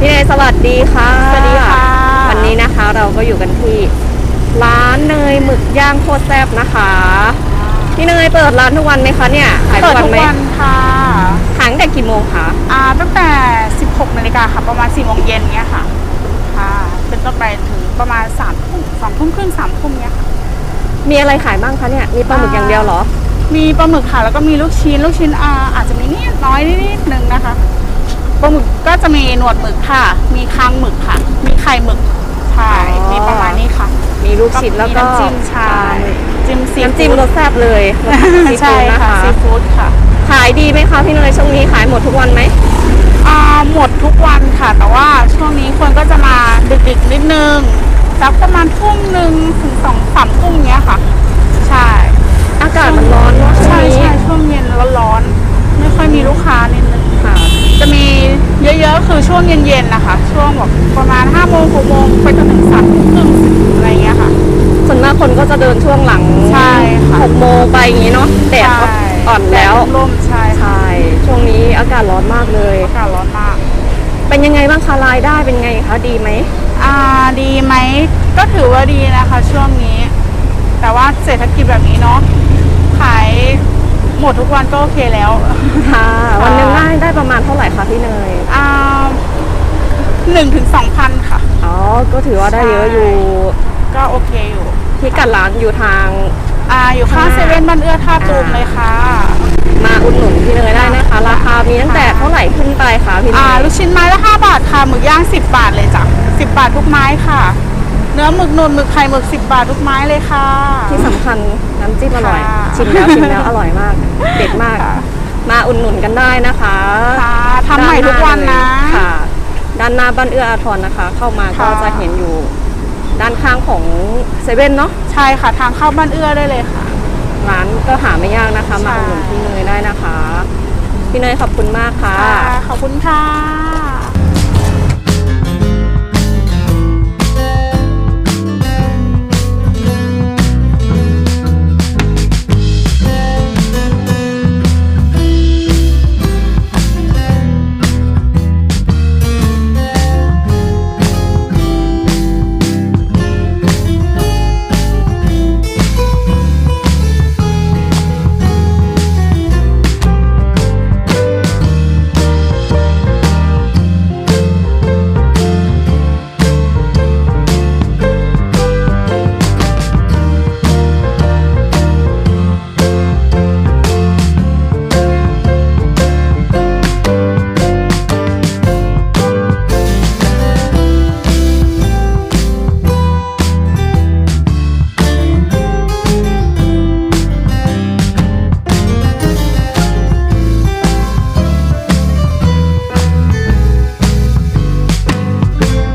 สวัสดีค่ะ สวัสดีค่ะ วันนี้นะคะเราก็อยู่กันที่ร้านเนยหมึกย่างโคตรแซ่บนะคะพี่เนยเปิดร้านทุกวันไหมคะเนี่ยขายเปิทุดกวันทุกไหมวันค่ะขายตั้งแต่กี่โมงคะอ่าตั้งแต่ 16นาฬิกาค่ะประมาณ4โมงเย็นเนี้ยค่ะค่ะเป็นต้นไปถึงประมาณ3ทุ่ม2ทุ่มครึ่ง3ทุ่มเนี้ยค่ะมีอะไรขายบ้างคะเนี่ยมีปลาหมึกอย่างเดียวเหรอ มีปลาหมึกค่ะแล้วก็มีลูกชิ้นลูกชิ้นอ่าอาจจะมีนิดน้อยนิดนึงนะคะ ปลาหมึกก็จะมีหนวดหมึกค่ะ มีคางหมึกค่ะ มีไข่หมึกใช่อ๋อ มีประมาณนี้ค่ะมีลูกชิ้นแล้วก็มีน้ำจิ้มใช่จิ้มซีน้ำจิ้มฟู้ดรสแซ่บเลยรสซีใช่ฟู้ดนะค่ะคะซีฟู้ดค่ะขายดีไหมคะพี่เนยช่วงนี้ขายหมดทุกวันไหมอ่าหมดทุกวันค่ะ แต่ว่าช่วงนี้คนก็จะมาดึกๆนิดนึงสักประมาณทุ่มหนึ่งถึงสองสามทุ่มเนี้ยค่ะ ใช่ อากาศมันร้อนเนาะช่วใช่งนี้ ใช่ช่วงเย็นร้อนๆไม่ค่อยมีลูกค้านิดนึงค่ะจะมี เยอะๆ คือช่วงเย็นๆนะคะ ช่วงแบบประมาณห้าโมงหกโมงไปจนถึงสามทุ่มครึ่งอะไรเงี้ยค่ะ ส่วนมากคนก็จะเดินช่วงหลังใช่ค่ะหกโมงไปอย่างนี้เนาะแดดก็ใช่อ่อนแล้วดดร่มๆใช่ค่ะใช่ช่วงนี้อากาศร้อนมากเลยอากาศร้อนมาก เป็นยังไงบ้างคะรายได้เป็นไงคะดีไหมอ่าดีไหมก็ถือว่าดีนะคะ ช่วงนี้ แต่ว่าเศรษฐกิจแบบนี้เนาะขาย หมดทุกวันก็โอเคแล้ว ค่ะ วันหนึงได้ได้ประมาณเท่าไหร่คะพี่เนย อ่าหนึ่งถึงสองพันค่ะ อ๋อ ก็ถือว่าได้เยอะอยู่ ก็โอเคอยู่ที่กัดร้านอยู่ทาง อ่า อยู่ข้างข้างหเซน้าเว่นบ้านเอื้อท่าตูมเลยค่ะ มาอุดหนุนพี่เนยได้นะคะ ราคามีตั้งแต่เท่าไหร่ขึ้นไปคะพี่เนอ่าย ลูกชิ้นไม้ละห้าบาทค่ะ หมึกย่างสิบบาทเลยจ้ะสิบบาททุกไม้ค่ะเนื้อหมึกนุ่นหมึกไข่หมึกสิบบาททุกไม้เลยค่ะ ที่สำคัญน้ำจิ้มอร่อย ค่ะชิมแล้วชิมแล้วอร่อยมาก เด็ดมาก ค่ะ มาอุดหนุนกันได้นะคะค่ะทำใหม่ทุกวันนะค่ะ ด้านหน้าบ้านเอื้ออาทรนะคะ เข้ามาก็ค่ะ จะเห็นอยู่ ด้านข้างของเซเว่นเนาะใช่ค่ะทางเข้าบ้านเอื้อได้เลยค่ะ ร้านก็หาไม่ยากนะคะ มาใช่ อุดหนุนพี่เนยได้นะคะ พี่เนยขอบคุณมากค่ะ ค่ะขอบคุณค่ะ